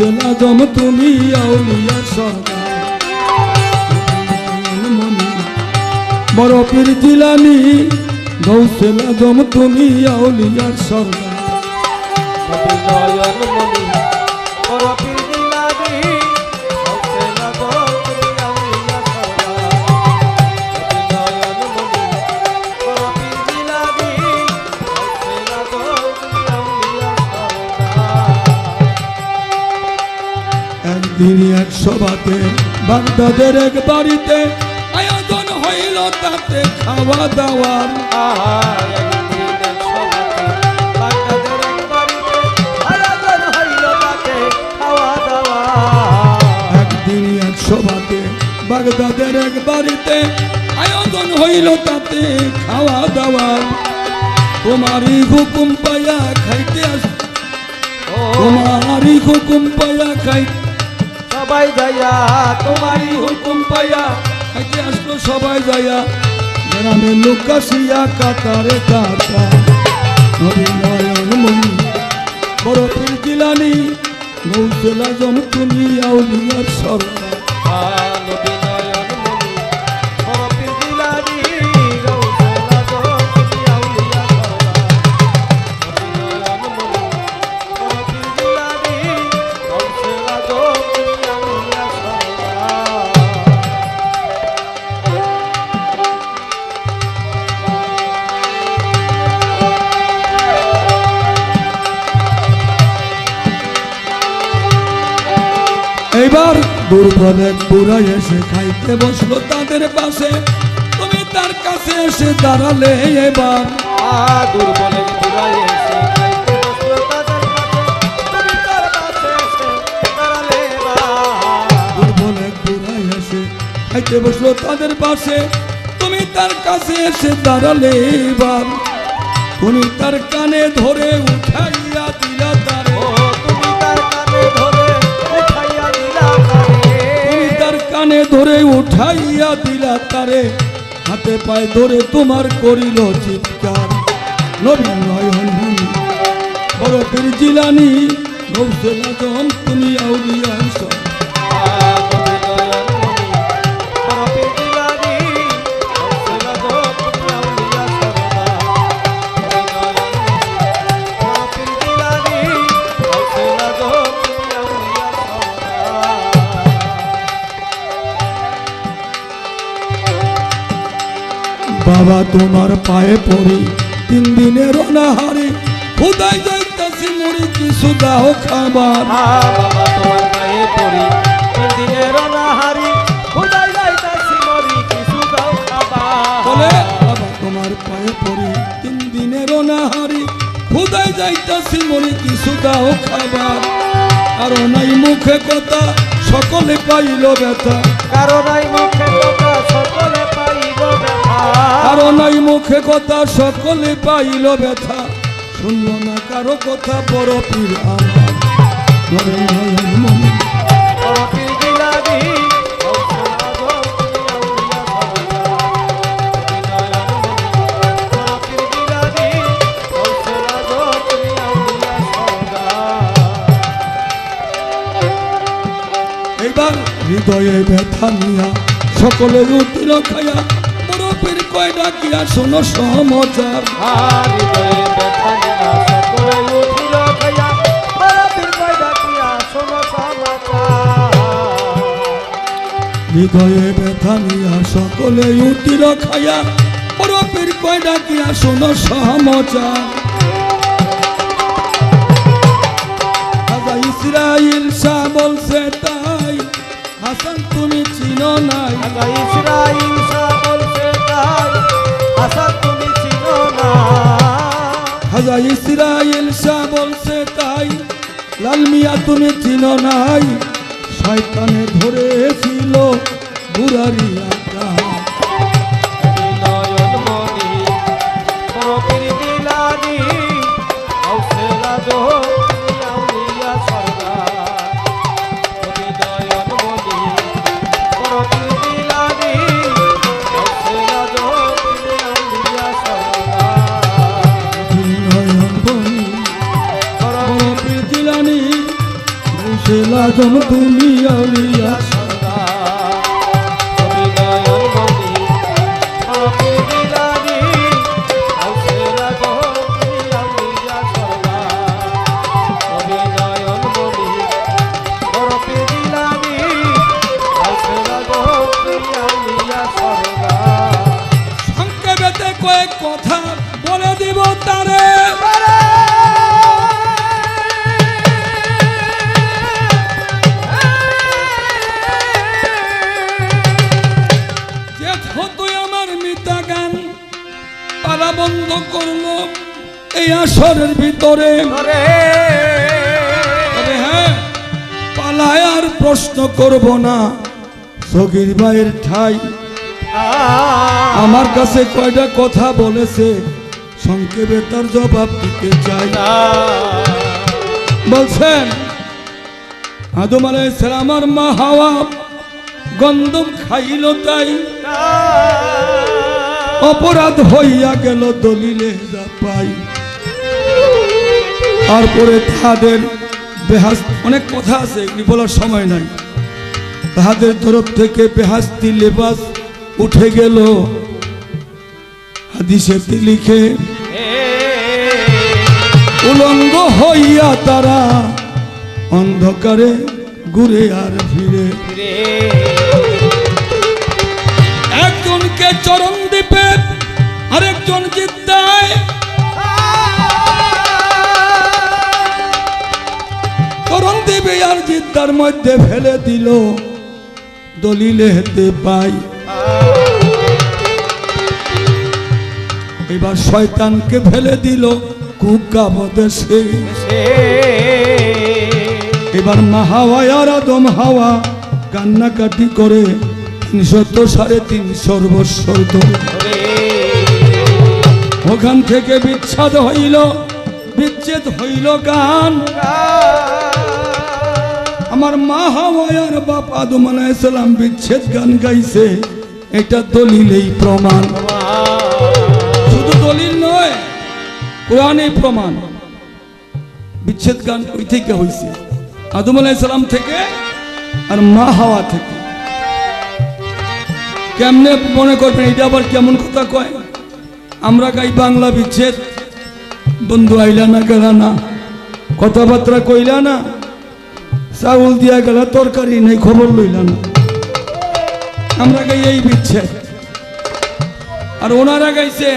গৌসেল আজম তুমি আউলিয়া সরকার। বড় পীর জিলানি গৌসেল আজম তুমি আউলিয়ার সরকার। নয়ন মনি একদিন এক সভাতে বাগদাদের এক বাড়িতে আয়োজন হইল তাতে খাওয়া দাওয়ার। একদিন এক সভাতে বাগদাদের এক বাড়িতে আয়োজন হইল তাতে খাওয়া দাওয়ার। তোমারই হুকুম পাইয়া খাইতে আস। তোমারই হুকুম পাইয়া খাই সবাই যাইয়া, তোমারই হুকুম পাইয়া খাইতে আসলো সবাই যাইয়া। গ্রামে লোক আসিয়া কাতারে কাতা নবী নয়ন মনি জম তুমি আউলিয়ার সরকার। এসে খাইতে বসল তাদের পাশে। তুমি তার কাছে এসে দাঁড়ালে এবার। দুর্বলের এসে খাইতে বসল তাদের কাছে তুমি তার কাছে এসে দাঁড়ালে খাইতে বসল তাদের পাশে। তুমি তার কাছে এসে দাঁড়ালে এবার। তুমি তার কানে ধরে উঠাইয়া কানে ধরে উঠাইয়া দিলা তারে। হাতে পায়ে ধরে তোমার করিল চিৎকার। লয় হন মনি বরফের জিলানি তুমি আউলিয়া বাবা তোমার পায়ে পড়ি। তিন দিনের অনাহারি খুদাই যাইতাছি মরি কিছু দাও খাবার। বলে বাবা তোমার পায়ে পড়ি। তিন দিনের অনাহারি খুদাই যাইতাছি মরি কিছু দাও খাবার। আর নাই মুখে কথা সকলে পাইল ব্যথা। কারণ এই মুখে আর নাই মুখে কথা সকলে পাইল ব্যথা। শুনল না কারও কথা বড় পীর আমার এইবার হৃদয়ে ব্যথা নিয়া সকলে রুটিল খায়া পীর কয় ডাকিয়া শোনো সমাচার হৃদয়ে ব্যথা নিয়া সকলে উঠিল খাইয়া পরপীর কয় ডাকিয়া শোনো সমাচার ব্যথা নিয়া ইসরায়েল শাহ বলছে তাই। লাল মিয়া তুমি চিনো নাই? শয়তানে ধরেছিল বুড়ারিয়াটা বসেলা তুমি আসরের ভিতরে। হ্যাঁ পালায় আর প্রশ্ন করব না। সগির ভাইয়ের ঠাই। আমার কাছে কয়টা কথা বলেছে সংক্ষেপে তার জবাব দিতে চাই। বলছেন আদম আলাইসালাম আমার মা হাওয়া গন্ধম খাইল তাই। অপরাধ হইয়া গেল দলিলে যা পাই। তারপরে তাদের বেহাস অনেক কথা আছে, এগুলি বলার সময় নাই। তাহাদের তরফ থেকে বেহাস্তি লেবাস উঠে গেল। হাদিসেতে লিখে, উলঙ্গ হইয়া তারা অন্ধকারে ঘুরে আর ফিরে। একজনকে চরণ দ্বীপে আরেকজন জিদ্দায় আর জিদ্দার মধ্যে ফেলে দিল দলিলে হেতে পাই এবার শয়তানকে ফেলে দিল কুকাব দেশে এবার মা হাওয়া আর আদম হাওয়া কান্নাকাটি করে তিনশত সাড়ে তিন সর্বস্বর ওখান থেকে বিচ্ছেদ হইল বিচ্ছেদ হইল গান। আমার মা হাওয়ার বাপ আদম আলাইসালাম বিচ্ছেদ গান গাইছে। এটা দলিলেই প্রমাণ। শুধু দলিল নয় কোরআনেই প্রমাণ। বিচ্ছেদ গান ওই থেকে হয়েছে আদম আলাইসালাম থেকে আর মা হাওয়া থেকে? কেমনে মনে করবেন, এটা আবার কেমন কথা কয়? আমরা গাই বাংলা বিচ্ছেদ। বন্ধু আইলা না গেলা না? কথাবার্তা কইলা না? চাউল দিয়া গেল তরকারি নেই খবর লইলা না আমরা গাই এই বিচ্ছেদ। আর ওনারা গাইছে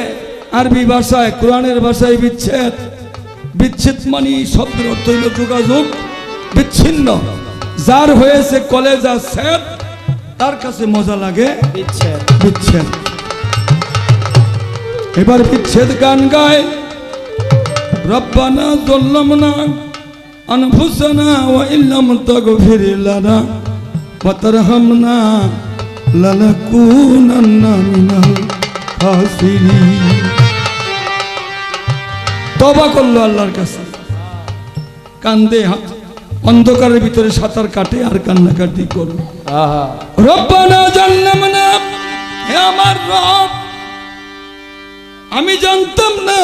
আরবি ভাষায় কোরআনের ভাষায় বিচ্ছেদ। বিচ্ছেদ মানে শব্দের অর্থ হইল যোগাযোগ বিচ্ছিন্ন। যার হয়েছে কলেজা সেদ তার কাছে মজা লাগে বিচ্ছেদ। এবার বিচ্ছেদ গান গায়। রব্বানা জল্লামনা ওয়া ইল্লাম তাগফির লানা ওয়া তারহামনা লানাকুনান্না মিনাল খাসিরিন। তবা করল আল্লাহর কাছে। কান্দে অন্ধকারের ভিতরে সাঁতার কাটে আর কান্নাকাটি করল। রব্বানা জান্নামনা হে আমার রব আমি জানতাম না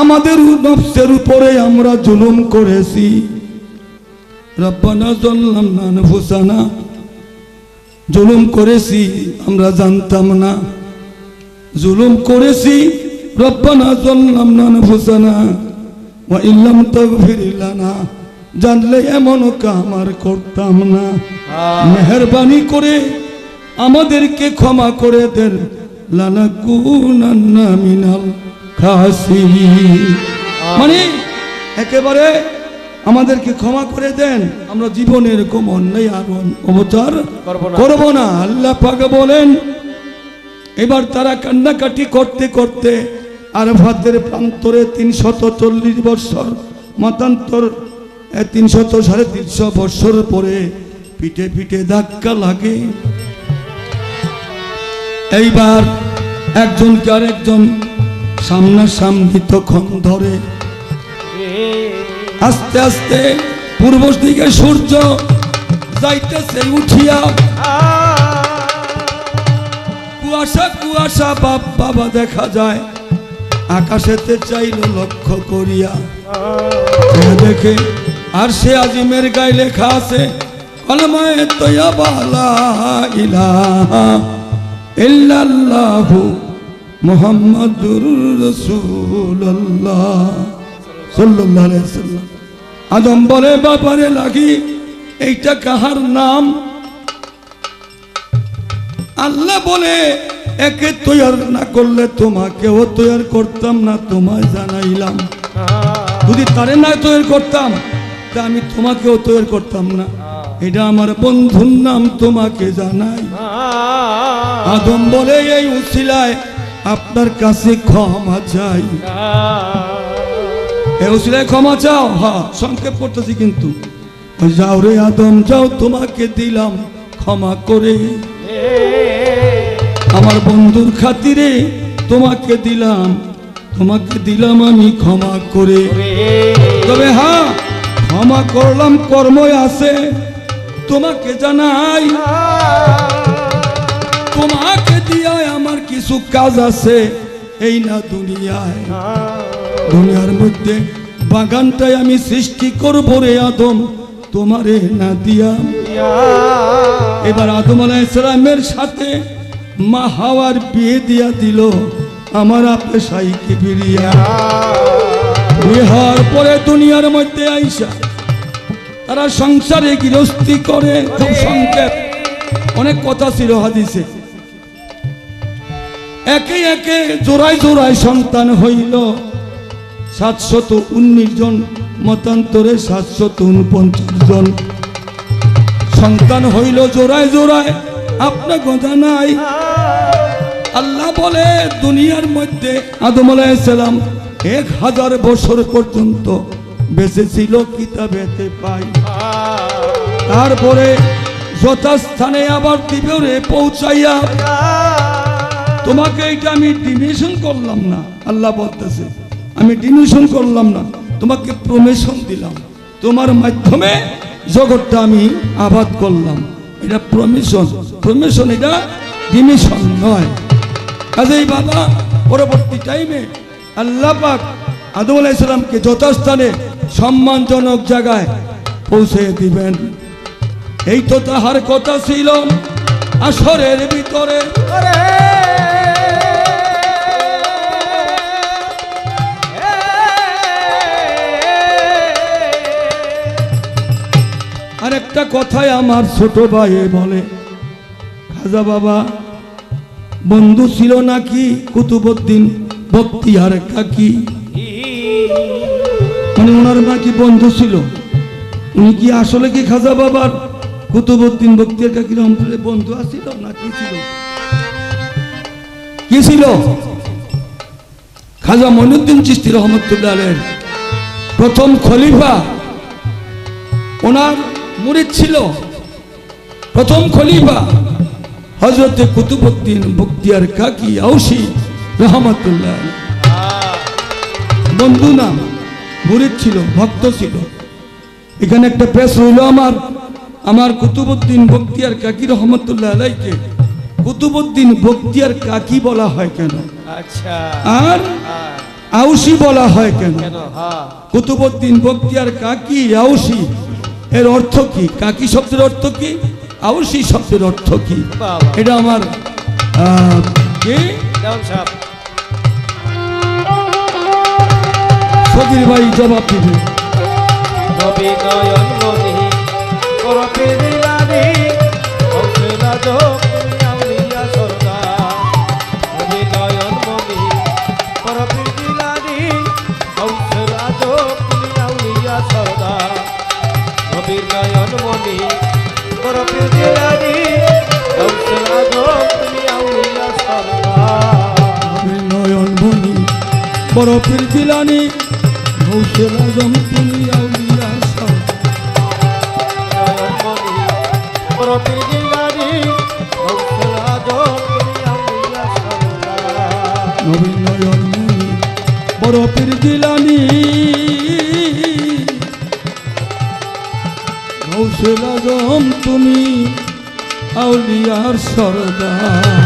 আমাদের নফসের উপরে আমরা জুলুম করেছি। রব্বানা জানলাম না নফুসানা জুলুম করেছি আমরা জানতাম না। জুলুম করেছি রব্বানা জানলাম না নফুসানা ওয়া ইল্লাম তাগফির লানা। জানলে এমন কাম আর করতাম না। মেহরবানি করে আমাদেরকে ক্ষমা করে দেন। লানা লানাকুনান্না মিনাল খাসিরিন মানে একেবারে আমাদেরকে ক্ষমা করে দেন। আমরা জীবনে এরকম অন্যায় আর অবচার করব না। করব না। আল্লাহ পাক বলেন এবার তারা কান্নাকাটি করতে করতে আর ভাতের প্রান্তরে তিনশত চল্লিশ বৎসর মতান্তর তিনশত সাড়ে তিনশো বৎসর পরে পিঠে পিঠে ধাক্কা লাগে। এইবার একজনকে আরেকজন সামনাসামনি তখন ধরে। আস্তে আস্তে পূর্ব দিকে সূর্য যাইতেছে উঠিয়া। কুয়াশা কুয়াশা, বাপ, বাবা দেখা যায়। আকাশেতে চাইল লক্ষ্য করিয়া। দেখে আর সে আজিমের গায়ে লেখা আছে, কলমায় ইলাহা ইল্লাল্লাহু মুহাম্মাদুর আলাইহি সাল্লাম আদম বলে, বাবারে লাগি, এইটা কাহার নাম? আল্লাহ বলে, একে তৈয়ার না করলে তোমাকেও তৈয়ার করতাম না, তোমায় জানাইলাম। যদি তারে না তৈরি করতাম, তা আমি তোমাকেও তৈরি করতাম না। এটা আমার বন্ধুর নাম তোমাকে জানাই। আদম বলে, এই উসিলায় আপনার কাছে ক্ষমা চাই। ক্ষমা চাও? হ্যাঁ সংক্ষেপ করতেছি কিন্তু। যাও রে আদম, যাও, তোমাকে দিলাম ক্ষমা করে। আমার বন্ধুর খাতিরে তোমাকে দিলাম তোমাকে দিলাম আমি ক্ষমা করে। তবে হ্যাঁ ক্ষমা করলাম, কর্মই আছে। তোমাকে জানাই, তোমাকে দিয়া কিছু কাজ আছে এই না দুনিয়ায়। দুনিয়ার মধ্যে বাগানটাই আমি সৃষ্টি করব রে আদম, তোমারে না দিয়া। এবার আদম আলাইসালামের সাথে মা হাওয়ার বিয়ে দিয়া দিল, আমার আপে সাইকে বিরিয়া বিয়ে হওয়ার পরে দুনিয়ার মধ্যে আইসা তারা সংসারে গৃহস্থী করে। খুব সংক্ষেপ। অনেক কথা ছিল হাদিসে। একে একে জোড়ায় জোড়ায় সন্তান হইল। সাতশত উনিশ জন, মতান্তরে সাতশত উনপঞ্চাশ জন। সন্তান হইল জোড়ায় জোড়ায়, আপনার কথা নাই। আল্লাহ বলে, দুনিয়ার মধ্যে আদম আলাইসালাম এক হাজার বছর পর্যন্ত বেঁচে ছিল কিতাবেতে পাই। তারপরে যথাস্থানে আবার দিবরে পৌঁছাইয়া তোমাকে এটা আমি ডিমিশন করলাম না, আল্লাহ বলতেছে। আমি ডিমিশন করলাম না, তোমাকে প্রমেশন দিলাম। তোমার মাধ্যমে জগৎটা আমি আবাদ করলাম। এটা প্রমিশন প্রমিশন এটা ডিমিশন নয়। কাজেই বাবা, পরবর্তী টাইমে আল্লাহ পাক আদম আলাইসালামকে যথাস্থানে সম্মানজনক জায়গায় পৌঁছে দিবেন। এই তো তাহার কথা ছিল, আসরের ভিতরে। একটা কথাই আমার ছোট ভাই বলে, খাজা বাবা, বন্ধু ছিল নাকি কুতুবুদ্দিন বক্তিয়ার কাকি মানে ওনার নাকি বন্ধু ছিল? উনি কি আসলে কি খাজা বাবার কুতুবুদ্দিন বক্তিয়ার কাকি রহমতুল্লাহ বন্ধু আছিল না কি ছিল? কি ছিল? খাজা মনুদ্দিন চিস্তি রহমতুল্লাহ প্রথম খলিফা। ওনার মুরিদ ছিল প্রথম খলিফা হজরতে কুতুবুদ্দিন বক্তিয়ার কাকি আউসি রহমতুল্লাহ বন্ধু না মুরিদ ছিল ভক্ত ছিল। এখানে একটা প্রেস রইল আমার। আমার কুতুবুদ্দিন বক্তিয়ার কাকি রহমতুল্লাহ আলাইকে। কুতুবুদ্দিন বক্তিয়ার কাকি বলা হয় কেন? আচ্ছা। আর আউসি বলা হয় কেন? কেন? হ্যাঁ। কুতুবুদ্দিন বক্তিয়ার কাকি আউসি এর অর্থ কি? কাকি শব্দের অর্থ কি? আউসি শব্দের অর্থ কি? এটা আমার ফকির ভাই জবাব দিবে। নবী নয়ন মনি করপে দিলানি নবী নয়ন মনি করপে দিলানি ঔষধা যোগ আউলিয়া সরকার। নয়ন বনি বড় পীর জিলানি গৌসের আজম তুমি নয়নমণি বড় পীর জিলানি গৌসুল আজম তুমি আউলিয়া সরদার নবীন নয়ন বড় পীর জিলানি গৌসের আজম তুমি আউলিয়ার সর্দার।